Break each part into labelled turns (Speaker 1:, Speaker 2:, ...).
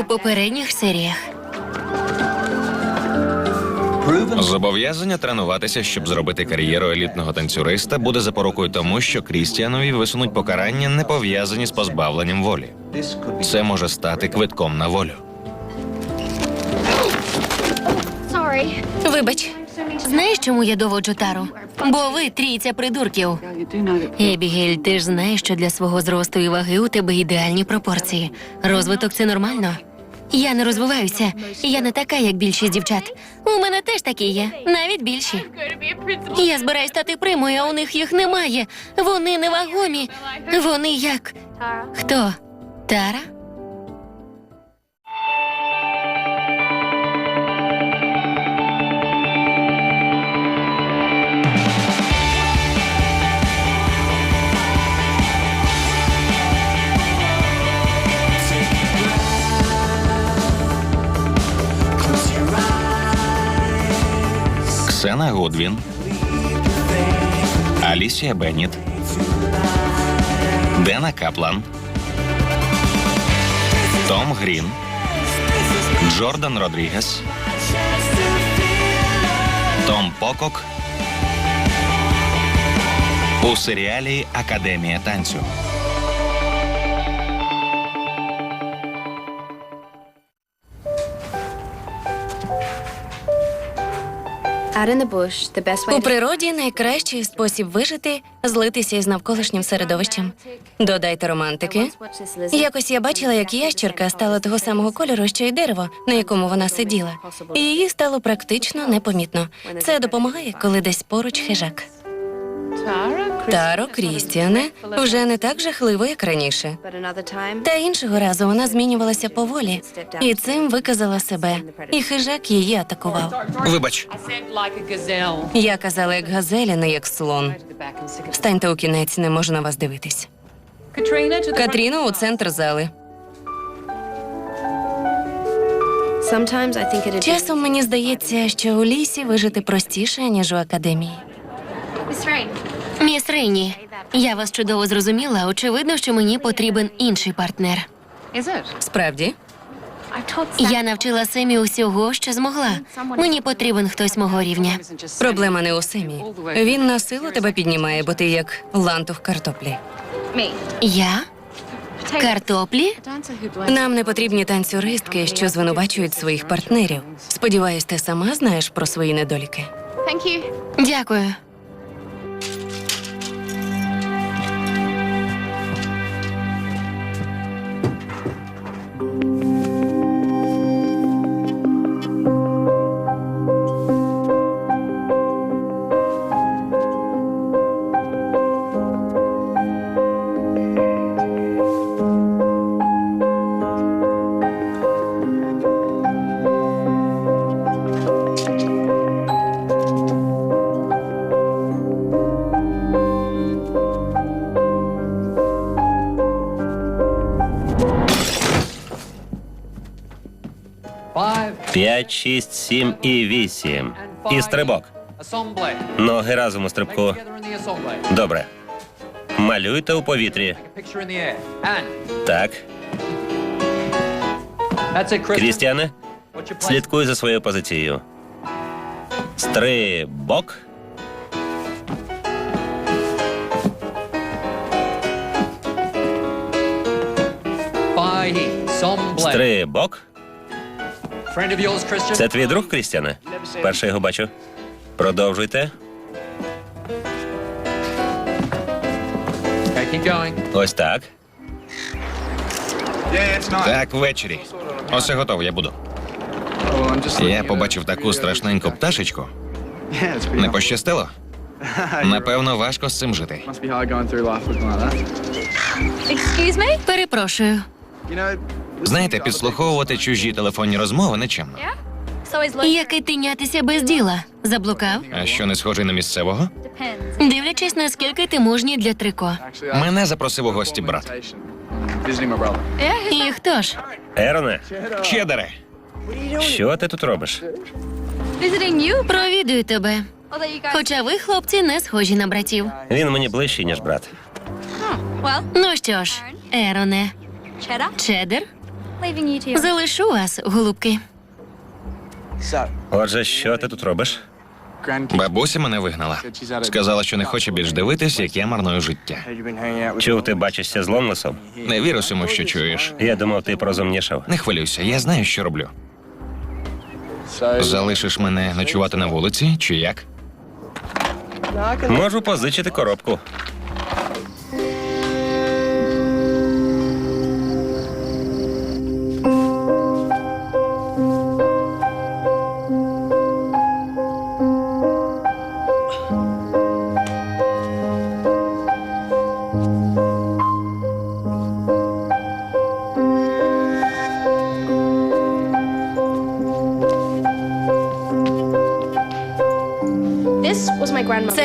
Speaker 1: у попередніх серіях.
Speaker 2: Зобов'язання тренуватися, щоб зробити кар'єру елітного танцюриста, буде запорукою тому, що Крістіанові висунуть покарання, не пов'язані з позбавленням волі. Це може стати квитком на волю.
Speaker 1: Вибач, знаєш, чому я доводжу тару? Бо ви трійця придурків. Ебігель, ти ж знаєш, що для свого зросту і ваги у тебе ідеальні пропорції. Розвиток це нормально. Я не розвиваюся, я не така, як більшість дівчат. У мене теж такі є, навіть більші. Я збираюсь стати примою, а у них їх немає. Вони невагомі. Вони як. Хто? Тара?
Speaker 2: Гудвін, Алісія Бенніт, Дена Каплан, Том Грін, Джордан Родрігес, Том Покок у серіалі Академія танцю.
Speaker 1: У природі найкращий спосіб вижити злитися із навколишнім середовищем. Додайте романтики. Якось я бачила, як ящерка стала того самого кольору, що й дерево, на якому вона сиділа, і її стало практично непомітно. Це допомагає, коли десь поруч хижак. Таро Крістіане вже не так жахливо, як раніше. Та іншого разу вона змінювалася поволі і цим виказала себе. І хижак її атакував.
Speaker 2: Вибач,
Speaker 1: Я казала, як газеля, не як слон. Встаньте у кінець, не можу на вас дивитись. Катріно у центр зали. Часом мені здається, що у лісі вижити простіше, ніж у академії. Міс Рейні, я вас чудово зрозуміла. Очевидно, що мені потрібен інший партнер. Справді, я навчила Семі усього, що змогла. Мені потрібен хтось мого рівня. Проблема не у Семі. Він на силу тебе піднімає, бо ти як лантух картоплі. Я? Картоплі? Нам не потрібні танцюристки, що звинувачують своїх партнерів. Сподіваюсь, ти сама знаєш про свої недоліки. Дякую.
Speaker 3: П'ять, шість, сім і вісім. І стрибок. Ноги разом у стрибку. Добре. Малюйте у повітрі. Так. Крістіане, слідкуй за своєю позицією. Стрибок. Стрибок. Це твій друг, Крістіане? Перше його бачу. Продовжуйте. Ось так.
Speaker 2: так ввечері. Усе готово, я буду. Я побачив таку страшненьку пташечку. Не пощастило? Напевно, важко з цим жити.
Speaker 1: Перепрошую.
Speaker 2: Знаєте, підслуховувати чужі телефонні розмови нечемно.
Speaker 1: Як і тинятися без діла? Заблукав?
Speaker 2: А що не схожий на місцевого?
Speaker 1: Дивлячись, наскільки ти мужній для трико.
Speaker 2: Мене запросив у гості брат.
Speaker 1: І хто ж?
Speaker 3: Ероне,
Speaker 2: Чедаре.
Speaker 3: що ти тут робиш?
Speaker 1: Провідую тебе. Хоча ви, хлопці, не схожі на братів.
Speaker 3: Він мені ближчий, ніж брат.
Speaker 1: Ну що ж, Ероне, Чедер, Залишу вас, голубки.
Speaker 3: Отже, що ти тут робиш?
Speaker 2: Бабуся мене вигнала. Сказала, що не хоче більш дивитись, як я марную життя.
Speaker 3: Чув, ти бачишся з Ломлесом?
Speaker 2: Не вірю всьому, що чуєш.
Speaker 3: Я думав, ти порозумнішав.
Speaker 2: Не хвилюйся, я знаю, що роблю. Залишиш мене ночувати на вулиці, чи як?
Speaker 3: Можу позичити коробку.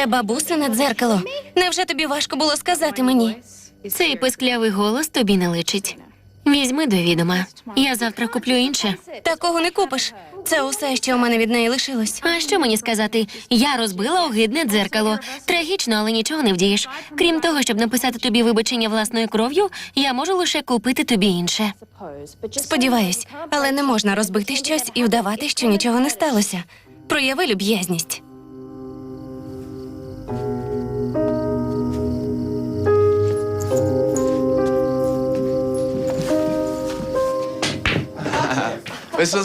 Speaker 4: My grandmother.
Speaker 1: Це дзеркало. Невже тобі важко було сказати мені? Цей писклявий голос тобі не личить. Візьми до відома. Я завтра куплю інше. Такого не купиш. Це усе, що у мене від неї лишилось. А що мені сказати? Я розбила огидне дзеркало. Трагічно, але нічого не вдієш. Крім того, щоб написати тобі вибачення власною кров'ю, я можу лише купити тобі інше. Сподіваюсь, але не можна розбити щось і вдавати, що нічого не сталося. Прояви люб'язність.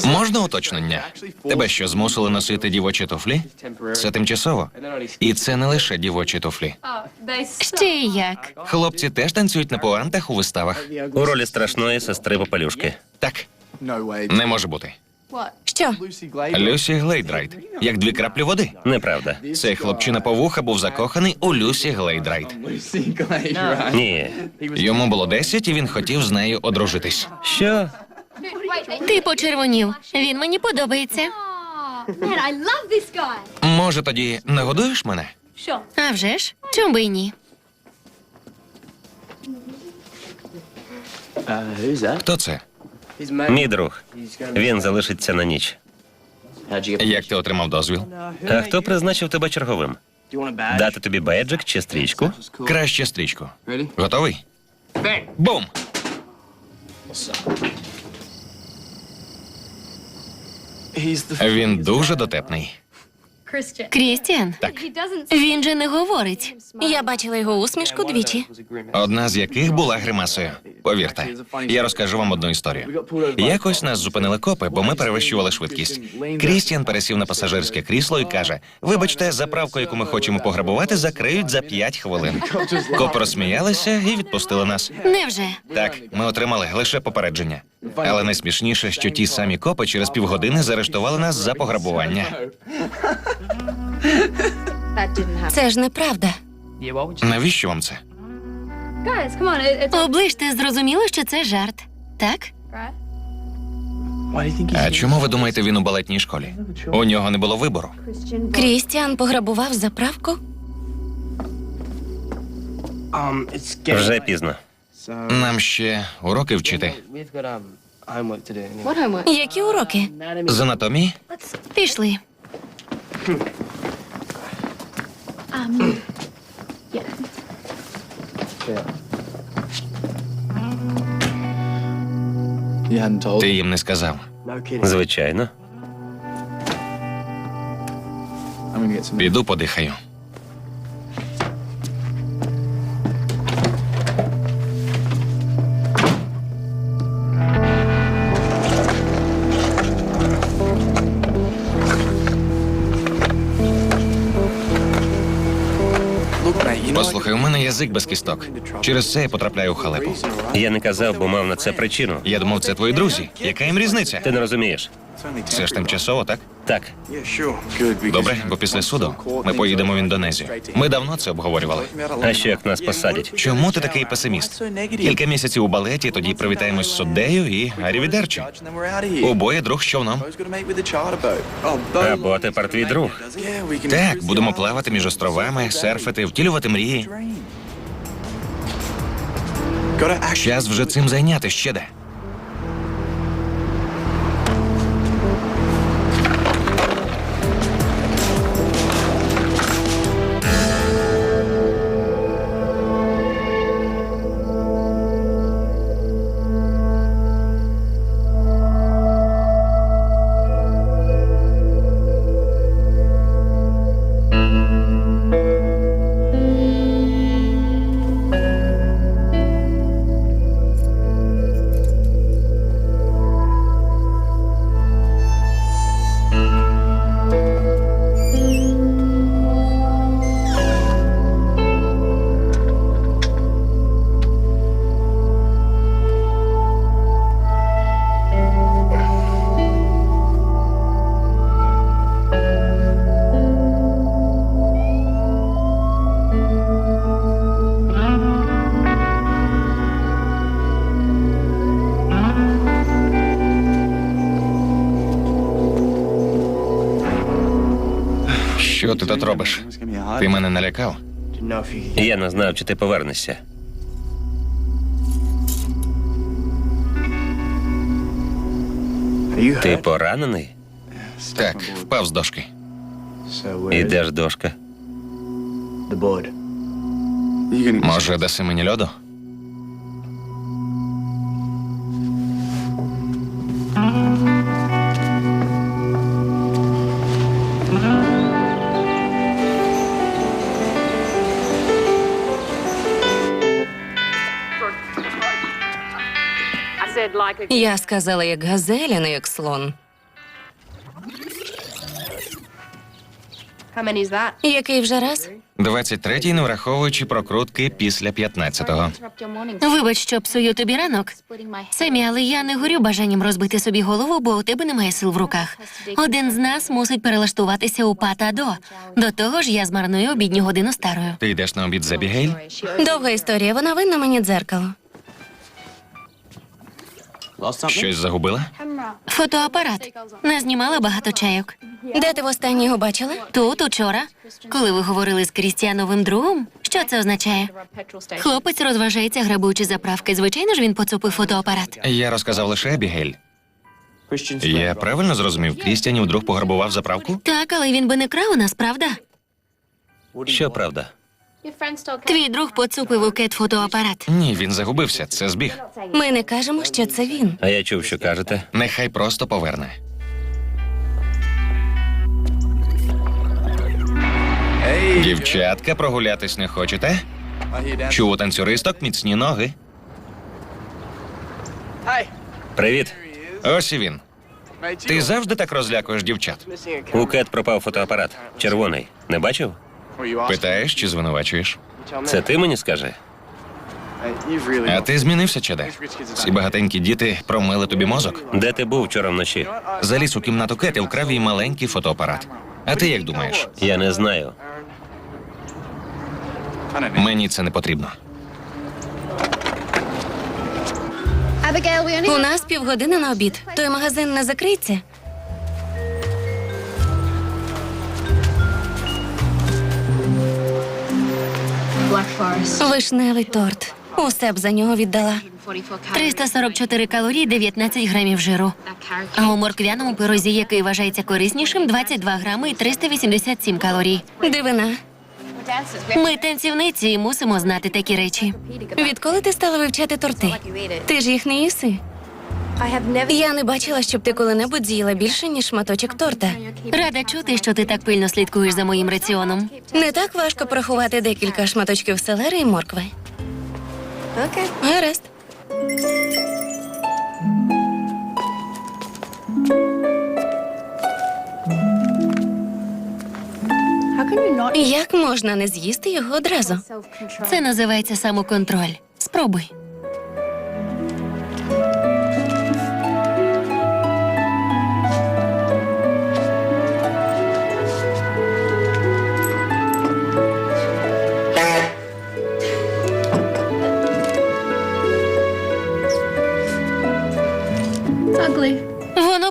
Speaker 2: Можна уточнення? Тебе що змусили носити дівочі туфлі? Це тимчасово. І це не лише дівочі туфлі.
Speaker 1: Ще й як.
Speaker 2: Хлопці теж танцюють на пуантах у виставах.
Speaker 3: У ролі страшної сестри попелюшки.
Speaker 2: Так, не може бути.
Speaker 1: Що?
Speaker 2: Люсі Глейдрайт, як дві краплі води.
Speaker 3: Неправда.
Speaker 2: Цей хлопчина повуха був закоханий у Люсі Глейдрайт.
Speaker 3: Ні.
Speaker 2: Йому було 10, і він хотів з нею одружитись.
Speaker 3: Що?
Speaker 1: Ти почервонів. Він мені подобається.
Speaker 4: Man, I love this guy.
Speaker 2: Може, тоді нагодуєш мене?
Speaker 4: Sure.
Speaker 1: А вже ж? Чом би й ні?
Speaker 2: Хто це?
Speaker 3: Мій друг. Він залишиться на ніч.
Speaker 2: Як ти отримав дозвіл?
Speaker 3: А хто призначив тебе черговим? Дати тобі бейджик чи стрічку?
Speaker 2: Краще стрічку. Готовий? Бум! Він дуже дотепний.
Speaker 1: Крістіан?
Speaker 2: Так.
Speaker 1: Він же не говорить. Я бачила його усмішку двічі.
Speaker 2: Одна з яких була гримасою. Повірте, я розкажу вам одну історію. Якось нас зупинили копи, бо ми перевищували швидкість. Крістіан пересів на пасажирське крісло і каже: Вибачте, заправку, яку ми хочемо пограбувати, закриють за 5 хвилин. Копи розсміялися і відпустили нас.
Speaker 1: Невже?
Speaker 2: Так, ми отримали лише попередження. Але найсмішніше, що ті самі копи через півгодини заарештували нас за пограбування.
Speaker 1: Це ж неправда.
Speaker 2: Навіщо вам це?
Speaker 1: Оближте, зрозуміло, що це жарт. Так?
Speaker 2: А чому ви думаєте, він у балетній школі? У нього не було вибору.
Speaker 1: Крістіан пограбував заправку?
Speaker 3: Вже пізно.
Speaker 2: Нам ще уроки вчити
Speaker 1: Які уроки?
Speaker 2: з анатомії.
Speaker 1: Пішли.
Speaker 4: Um. Yeah.
Speaker 2: Ти їм не сказав.
Speaker 3: Звичайно.
Speaker 2: Піду подихаю. Послухай, у мене язик без кісток. Через це я потрапляю у халепу.
Speaker 3: Я не казав, бо мав на це причину.
Speaker 2: Я думав, це твої друзі. Яка їм різниця?
Speaker 3: Ти не розумієш.
Speaker 2: Це ж тимчасово, так?
Speaker 3: Так.
Speaker 2: Добре, бо після суду ми поїдемо в Індонезію. Ми давно це обговорювали.
Speaker 3: А що як нас посадять?
Speaker 2: Чому ти такий песиміст? Кілька місяців у балеті, тоді привітаємось з суддею і арівідерчі. Обоє друг з човном.
Speaker 3: Або тепер твій друг.
Speaker 2: Так, будемо плавати між островами, серфити, втілювати мрії. Час вже цим зайняти ще де. Ти тут робиш? Ти мене налякав?
Speaker 3: Я не знав, чи ти повернешся. Ти поранений?
Speaker 2: Так, впав з дошки.
Speaker 3: І де ж дошка?
Speaker 2: Може, даси мені льоду?
Speaker 5: Я сказала як газеля, не як слон.
Speaker 4: How many is that?
Speaker 5: Який вже раз?
Speaker 2: 23-й, не враховуючи прокрутки після 15-го.
Speaker 4: Interrupt your morning.
Speaker 1: Вибач, що псую тобі ранок. Семі, але я не горю бажанням розбити собі голову, бо у тебе немає сил в руках. Один з нас мусить перелаштуватися у пата до. До того ж, я змарную обідню годину старою.
Speaker 2: Ти йдеш на обід за
Speaker 4: owes
Speaker 5: Довга історія, вона винна мені дзеркало.
Speaker 2: Щось загубила?
Speaker 1: Фотоапарат. Не знімала багато чайок.
Speaker 5: Де ти востаннє його бачила?
Speaker 1: Тут учора, коли ви говорили з Крістіановим другом, що це означає? Хлопець розважається, грабуючи заправки. Звичайно ж, він поцупив фотоапарат.
Speaker 2: Я розказав лише Бігель. Я правильно зрозумів, Крістіанів друг пограбував заправку?
Speaker 1: Так, але він би не крав у нас, правда?
Speaker 3: Що правда?
Speaker 1: Твій друг поцупив у кет фотоапарат.
Speaker 2: Ні, він загубився. Це збіг.
Speaker 5: Ми не кажемо, що це він.
Speaker 3: А я чув, що кажете.
Speaker 2: Нехай просто поверне. Дівчатка, прогулятись не хочете? Чув у танцюристок міцні ноги.
Speaker 3: Привіт.
Speaker 2: Ось і він. Ти завжди так розлякуєш дівчат.
Speaker 3: У Кет пропав фотоапарат. Червоний. Не бачив?
Speaker 2: Питаєш чи звинувачуєш?
Speaker 3: Це ти мені скажи?
Speaker 2: А ти змінився, Чеде? Ці багатенькі діти промили тобі мозок.
Speaker 3: Де ти був вчора вночі?
Speaker 2: Заліз у кімнату Кет і вкрав їй маленький фотоапарат. А ти як думаєш?
Speaker 3: Я не знаю.
Speaker 2: Мені це не потрібно.
Speaker 5: У нас півгодини на обід. Той магазин не закриється. Вишневий торт. Усе б за нього віддала.
Speaker 4: 44 calories.
Speaker 1: 344 калорії, 19 грамів жиру. А у морквяному пирозі, який вважається кориснішим, 22 грами і 387 калорій.
Speaker 5: Дивина.
Speaker 1: Ми танцівниці і мусимо знати такі речі.
Speaker 5: Відколи ти стала вивчати торти? Ти ж їх не їси.
Speaker 4: I have never
Speaker 5: Я не бачила, щоб ти коли-небудь з'їла більше, ніж шматочок торта.
Speaker 1: Рада чути, що ти так пильно слідкуєш за моїм раціоном.
Speaker 5: Не так важко порахувати декілька шматочків селери і моркви.
Speaker 4: Okay.
Speaker 5: Гаразд.
Speaker 4: How can you not
Speaker 5: Як можна не з'їсти його одразу?
Speaker 1: Це називається самоконтроль. Спробуй.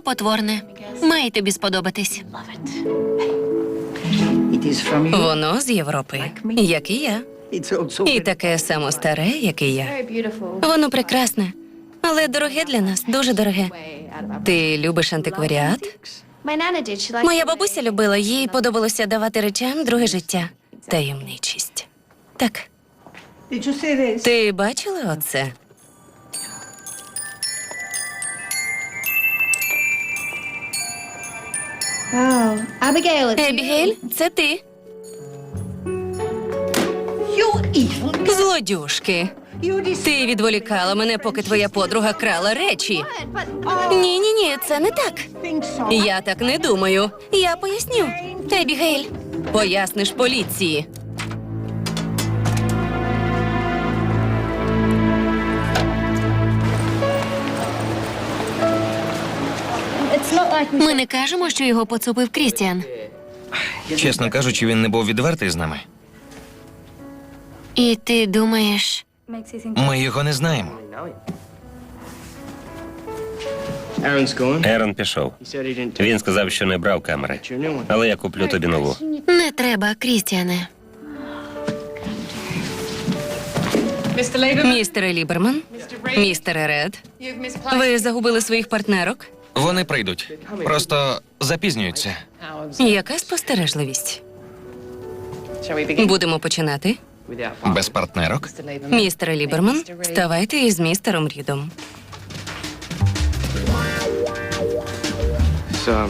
Speaker 1: Потворне. Має тобі сподобатись.
Speaker 5: Воно з Європи, як і я. І таке само старе, як і я. Воно прекрасне, але дороге для нас, дуже дороге. Ти любиш антикваріат? Моя бабуся любила, їй подобалося давати речам друге життя. Таємничість. Так. Ти бачила оце? Ебігейль, це ти. Злодюшки. Ти відволікала мене, поки твоя подруга крала речі. Ні, ні, ні, це не так. Я так не думаю. Я поясню. Ебігейль, поясниш поліції.
Speaker 1: Ми не кажемо, що його поцупив Крістіан.
Speaker 2: Чесно кажучи, він не був відвертий з нами.
Speaker 1: І ти думаєш.
Speaker 2: Ми його не знаємо.
Speaker 3: Ерон пішов. Він сказав, що не брав камери. Але я куплю тобі нову.
Speaker 1: Не треба, Крістіане.
Speaker 5: Містере Ліберман, містере Ред, ви загубили своїх партнерок?
Speaker 2: Вони прийдуть. Просто запізнюються.
Speaker 5: Яка спостережливість? Будемо починати.
Speaker 2: Без партнерок.
Speaker 5: Містере Ліберман, ставайте із містером Рідом.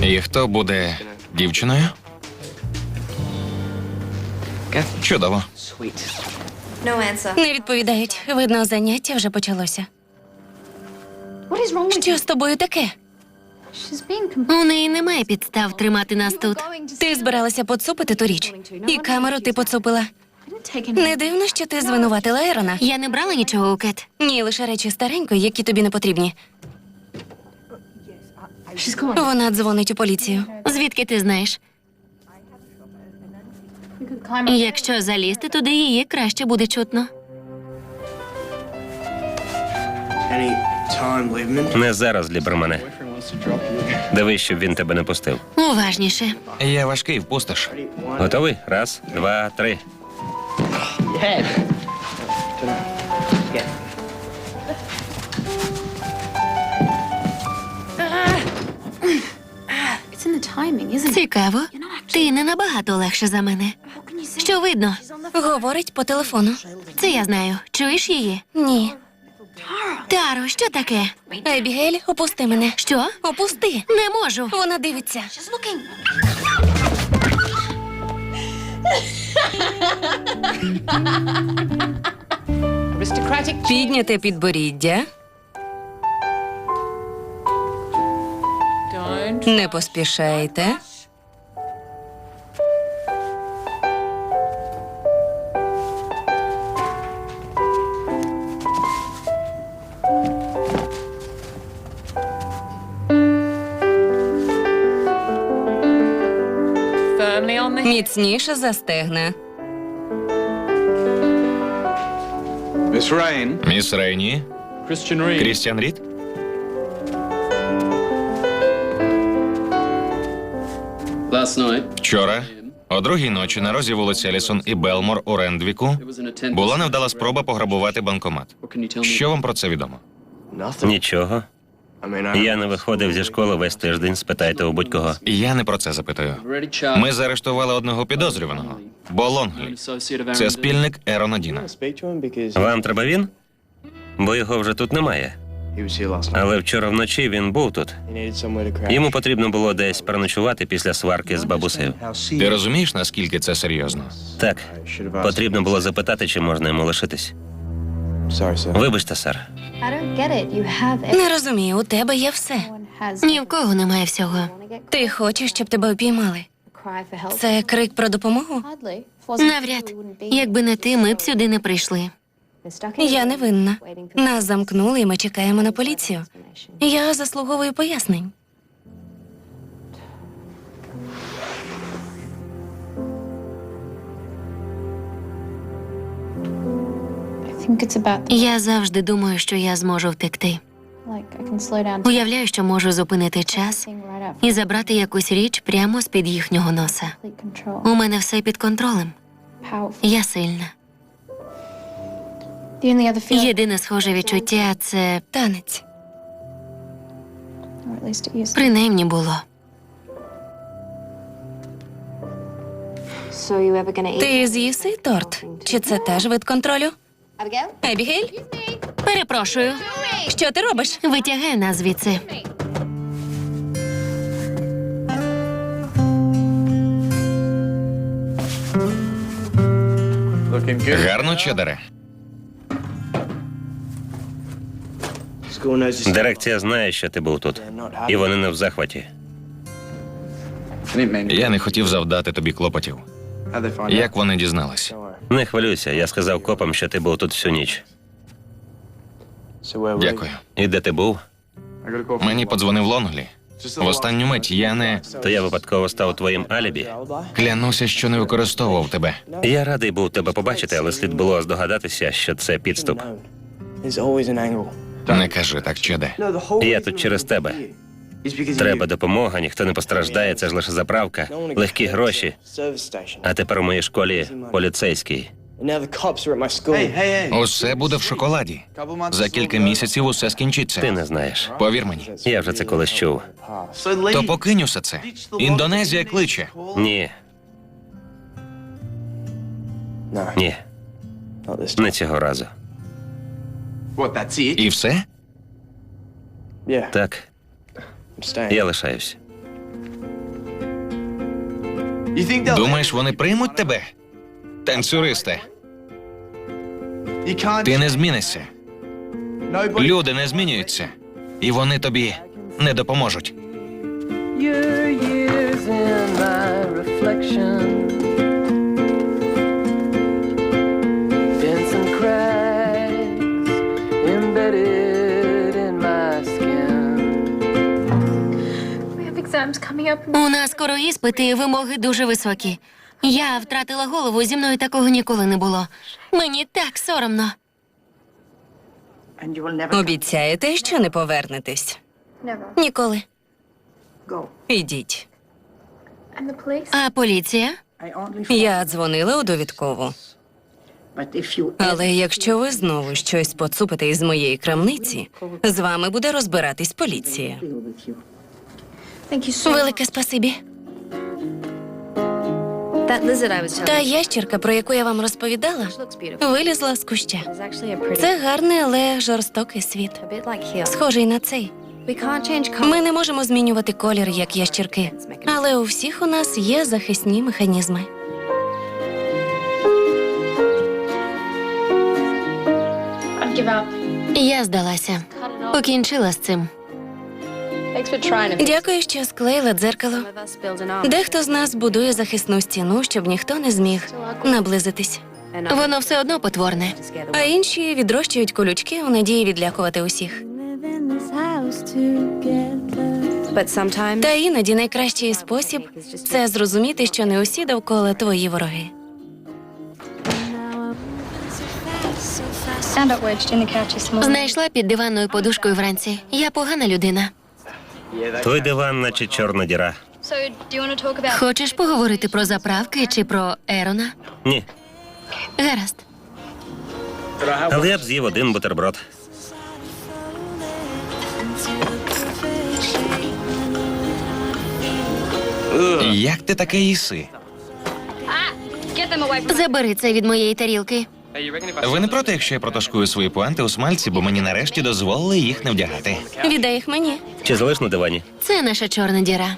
Speaker 2: І хто буде дівчиною? Чудово.
Speaker 5: Не відповідають. Видно, заняття вже почалося. Що з тобою таке?
Speaker 1: У неї немає підстав тримати нас тут.
Speaker 5: Ти збиралася поцупити ту річ. І камеру ти поцупила. Не дивно, що ти звинуватила Ерона.
Speaker 1: Я не брала нічого у Кет.
Speaker 5: Ні, лише речі старенької, які тобі не потрібні. Вона дзвонить у поліцію.
Speaker 1: Звідки ти знаєш? Якщо залізти туди, її краще буде чутно.
Speaker 3: Не зараз, Лібермане. Дивись, щоб він тебе не пустив.
Speaker 1: Уважніше.
Speaker 2: Я важкий, впустиш.
Speaker 3: Готовий? Раз, два, три.
Speaker 1: Цікаво. Ти не набагато легше за мене. Що видно?
Speaker 5: Говорить по телефону.
Speaker 1: Це я знаю. Чуєш її?
Speaker 5: Ні.
Speaker 1: Таро, що таке?
Speaker 5: Ебігель, опусти мене.
Speaker 1: Що?
Speaker 5: Опусти.
Speaker 1: Не можу.
Speaker 5: Вона дивиться. Підняте підборіддя. Не поспішайте. Міцніше застегне.
Speaker 6: Miss Rain,
Speaker 2: Міс Рейні. Крістіан Рід. Вчора, о другій ночі, на розі вулиці Елісон і Белмор у Рендвіку була невдала спроба пограбувати банкомат. Що вам про це відомо?
Speaker 3: Нічого. Я не виходив зі школи весь тиждень, спитайте у будь-кого.
Speaker 2: Я не про це запитую. Ми заарештували одного підозрюваного Бо Лонглі. Це спільник Ерона Діна.
Speaker 3: Вам треба він? Бо його вже тут немає. Але вчора вночі він був тут. Йому потрібно було десь переночувати після сварки з бабусею.
Speaker 2: Ти розумієш, наскільки це серйозно?
Speaker 3: Так, потрібно було запитати, чи можна йому лишитись. Вибачте, сер.
Speaker 5: Не розумію, у тебе є все.
Speaker 1: Ні в кого немає всього.
Speaker 5: Ти хочеш, щоб тебе обіймали. Це крик про допомогу?
Speaker 1: Навряд. Якби не ти, ми б сюди не прийшли.
Speaker 5: Я не винна. Нас замкнули, і ми чекаємо на поліцію. Я заслуговую пояснень.
Speaker 1: Я завжди думаю, що я зможу втекти. Уявляю, що можу зупинити час і забрати якусь річ прямо з-під їхнього носа. У мене все під контролем. Я сильна.
Speaker 4: The only other feeling,
Speaker 1: Єдине схоже відчуття це
Speaker 5: Танець.
Speaker 4: or at least it used.
Speaker 1: принаймні було.
Speaker 4: So you ever gonna eat?
Speaker 5: Ти з'їси торт? Чи це теж вид контролю? Ебігель,
Speaker 1: Перепрошую,
Speaker 5: що ти робиш?
Speaker 1: витягай нас звідси.
Speaker 2: Гарно, Чедере?
Speaker 3: Дирекція знає, що ти був тут. І вони не в захваті.
Speaker 2: Я не хотів завдати тобі клопотів. Як вони дізнались?
Speaker 3: Не хвилюйся, я сказав копам, що ти був тут всю ніч.
Speaker 2: Дякую.
Speaker 3: І де ти був?
Speaker 2: Мені подзвонив Лонглі. В останню мить я не
Speaker 3: То я випадково став твоїм алібі.
Speaker 2: клянуся, що не використовував тебе.
Speaker 3: Я радий був тебе побачити, але слід було здогадатися, що це підступ.
Speaker 2: Не кажи так, Чеде.
Speaker 3: Я тут через тебе. Треба допомога, ніхто не постраждає, це ж лише заправка, легкі гроші. А тепер у моїй школі поліцейський.
Speaker 2: Усе буде в шоколаді. За кілька місяців усе скінчиться.
Speaker 3: Ти не знаєш.
Speaker 2: Повір мені.
Speaker 3: Я вже це колись чув.
Speaker 2: То покинь усе це. Індонезія кличе.
Speaker 3: Ні, ні, не цього разу.
Speaker 2: І все?
Speaker 3: Так. Я лишаюсь.
Speaker 2: Думаєш, вони приймуть тебе? Танцюристе, ти не змінишся. Люди не змінюються. І вони тобі не допоможуть.
Speaker 7: Your years in my reflection.
Speaker 1: У нас скоро іспити і вимоги дуже високі. Я втратила голову, зі мною такого ніколи не було. Мені так соромно.
Speaker 5: Обіцяєте, що не повернетесь?
Speaker 1: Ніколи.
Speaker 5: Ідіть.
Speaker 1: А поліція?
Speaker 5: Я дзвонила у довідкову. Але якщо ви знову щось поцупите із моєї крамниці, з вами буде розбиратись поліція.
Speaker 1: Велике спасибі. Та
Speaker 4: you
Speaker 1: ящерка, про яку я вам розповідала, вилізла з куща. Це гарний, але жорстокий світ.
Speaker 4: a bit like here.
Speaker 1: Схожий на цей. Ми не можемо змінювати колір, як ящірки. Але у всіх у нас є захисні механізми. Я здалася. Покінчила з цим. Дякую, що склеїла дзеркало. Дехто з нас будує захисну стіну, щоб ніхто не зміг наблизитись. Воно все одно потворне. А інші відрощують колючки у надії відлякувати усіх. Та іноді найкращий спосіб це зрозуміти, що не усі довкола твої вороги. Знайшла під диванною подушкою вранці. Я погана людина.
Speaker 3: Той диван, наче чорна діра.
Speaker 1: Хочеш поговорити про заправки чи про Ерона?
Speaker 3: Ні,
Speaker 1: Гаразд.
Speaker 3: але я б з'їв один бутерброд.
Speaker 2: Як ти таке їси?
Speaker 4: from
Speaker 1: Забери це від моєї тарілки.
Speaker 2: Ви не проти, якщо я проташкую свої пуанти у смальці, бо мені нарешті дозволили їх не вдягати.
Speaker 1: Віддай їх мені.
Speaker 3: Чи залиш на дивані?
Speaker 1: Це наша чорна діра.